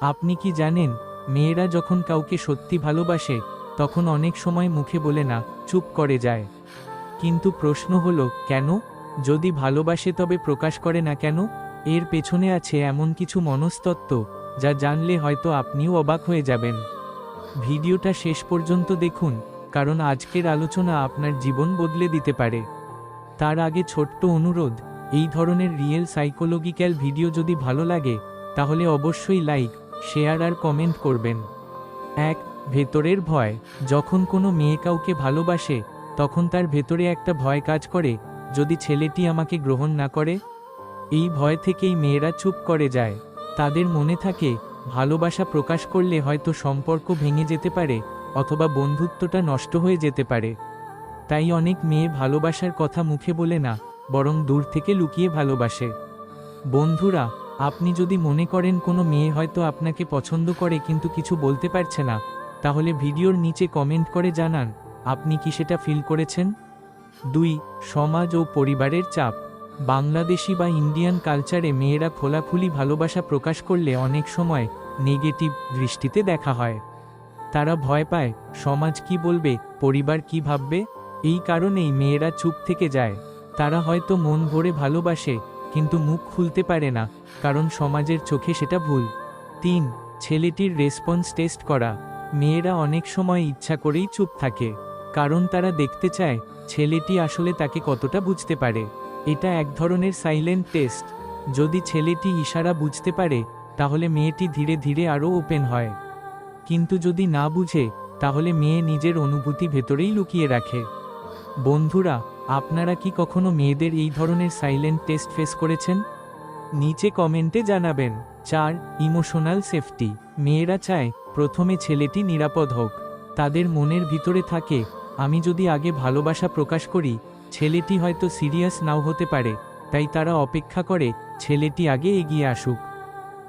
আপনি কি জানেন, মেয়েরা যখন কাউকে সত্যি ভালোবাসে, তখন অনেক সময় মুখে বলে না, চুপ করে যায়। কিন্তু প্রশ্ন হলো, কেন? যদি ভালোবাসে তবে প্রকাশ করে না কেন? এর পেছনে আছে এমন কিছু মনস্তত্ত্ব, যা জানলে হয়তো আপনিও অবাক হয়ে যাবেন। ভিডিওটা শেষ পর্যন্ত দেখুন, কারণ আজকের আলোচনা আপনার জীবন বদলে দিতে পারে। তার আগে ছোট্ট অনুরোধ, এই ধরনের রিয়েল সাইকোলজিক্যাল ভিডিও যদি ভালো লাগে, তাহলে অবশ্যই লাইক শেয়ার আর কমেন্ট করবেন। এক, ভেতরের ভয়। যখন কোনো মেয়ে কাউকে ভালোবাসে, তখন তার ভেতরে একটা ভয় কাজ করে, যদি ছেলেটি আমাকে গ্রহণ না করে? এই ভয় থেকেই মেয়েরা চুপ করে যায়। তাদের মনে থাকে, ভালোবাসা প্রকাশ করলে হয়তো সম্পর্ক ভেঙে যেতে পারে, অথবা বন্ধুত্বটা নষ্ট হয়ে যেতে পারে। তাই অনেক মেয়ে ভালোবাসার কথা মুখে বলে না, বরং দূর থেকে লুকিয়ে ভালোবাসে। বন্ধুরা আপনি যদি মনে করেন কোনো মেয়ে হয়তো আপনাকে পছন্দ করে কিন্তু কিছু বলতে পারছে না, তাহলে ভিডিওর নিচে কমেন্ট করে জানান, আপনি কি সেটা ফিল করেছেন? দুই, সমাজ ও পরিবারের চাপ। বাংলাদেশি বা ইন্ডিয়ান কালচারে মেয়েরা খোলাখুলি ভালোবাসা প্রকাশ করলে অনেক সময় নেগেটিভ দৃষ্টিতে দেখা হয়। তারা ভয় পায়, সমাজ কি বলবে, পরিবার কি ভাববে? এই কারণেই মেয়েরা চুপ থেকে যায়। তারা হয়তো মন ভরে ভালোবাসে কিন্তু মুখ খুলতে পারে না, কারণ সমাজের চোখে সেটা ভুল। তিন, ছেলেটির রেসপন্স টেস্ট করা। মেয়েরা অনেক সময় ইচ্ছা করেই চুপ থাকে, কারণ তারা দেখতে চায়, ছেলেটি আসলে তাকে কতটা বুঝতে পারে। এটা এক ধরনের সাইলেন্ট টেস্ট। যদি ছেলেটি ইশারা বুঝতে পারে, তাহলে মেয়েটি ধীরে ধীরে আরও ওপেন হয়। কিন্তু যদি না বুঝে, তাহলে মেয়ে নিজের অনুভূতি ভেতরেই লুকিয়ে রাখে। বন্ধুরা আপনারা কি কখনো মেয়েদের এই ধরনের সাইলেন্ট টেস্ট ফেস করেছেন? নিচে কমেন্টে জানাবেন। চার, ইমোশনাল সেফটি। মেয়েরা চায়, প্রথমে ছেলেটি নিরাপদ হোক। তাদের মনের ভিতরে থাকে, আমি যদি আগে ভালোবাসা প্রকাশ করি, ছেলেটি হয়তো সিরিয়াস নাও হতে পারে। তাই তারা অপেক্ষা করে, ছেলেটি আগে এগিয়ে আসুক।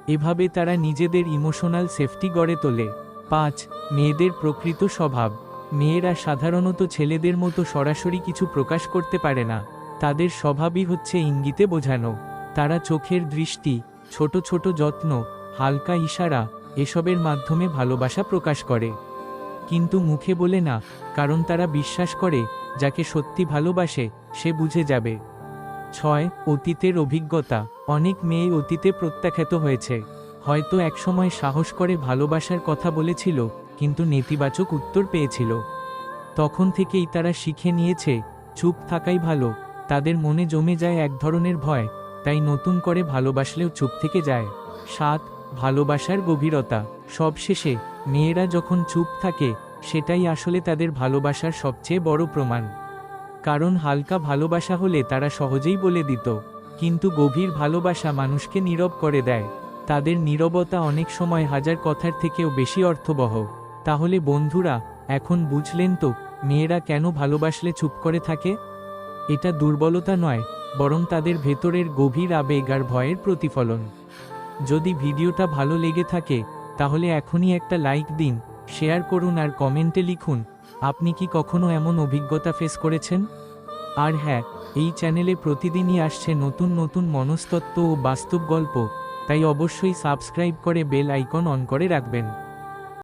এভাবে তারা নিজেদের ইমোশনাল সেফটি গড়ে তোলে। পাঁচ, মেয়েদের প্রকৃত স্বভাব। মেয়েরা সাধারণত ছেলেদের মতো সরাসরি কিছু প্রকাশ করতে পারে না। তাদের স্বভাবই হচ্ছে ইঙ্গিতে বোঝানো। তারা চোখের দৃষ্টি, ছোট ছোট যত্ন, হালকা ইশারা, এসবের মাধ্যমে ভালোবাসা প্রকাশ করে। কিন্তু মুখে বলে না, কারণ তারা বিশ্বাস করে, যাকে সত্যি ভালোবাসে, সে বুঝে যাবে। ছয়, অতীতের অভিজ্ঞতা। অনেক মেয়ে অতীতে প্রত্যাখ্যাত হয়েছে। হয়তো একসময় সাহস করে ভালোবাসার কথা বলেছিল কিন্তু নেতিবাচক উত্তর পেয়েছিল। তখন থেকেই তারা শিখে নিয়েছে, চুপ থাকাই ভালো, তাদের মনে জমে যায় এক ধরনের ভয়, তাই নতুন করে ভালোবাসলেও চুপ থেকে যায়। সাত, ভালোবাসার গভীরতা। সবশেষে, মেয়েরা যখন চুপ থাকে, সেটাই আসলে তাদের ভালোবাসার সবচেয়ে বড় প্রমাণ। কারণ হালকা ভালোবাসা হলে তারা সহজেই বলে দিত, কিন্তু গভীর ভালোবাসা মানুষকে নীরব করে দেয়। তাদের নীরবতা অনেক সময় হাজার কথার থেকেও বেশি অর্থবহ। তাহলে বন্ধুরা, এখন বুঝলেন তো, মেয়েরা কেন ভালোবাসলে চুপ করে থাকে? এটা দুর্বলতা নয়, বরং তাদের ভেতরের গভীর আবেগ আর ভয়ের প্রতিফলন। যদি ভিডিওটা ভালো লেগে থাকে, তাহলে এখনই একটা লাইক দিন, শেয়ার করুন আর কমেন্টে লিখুন, আপনি কি কখনো এমন অভিজ্ঞতা ফেস করেছেন? আর হ্যাঁ এই চ্যানেলে প্রতিদিনই আসছে নতুন নতুন মনস্তত্ত্ব ও বাস্তব গল্প, তাই অবশ্যই সাবস্ক্রাইব করে বেল আইকন অন করে রাখবেন।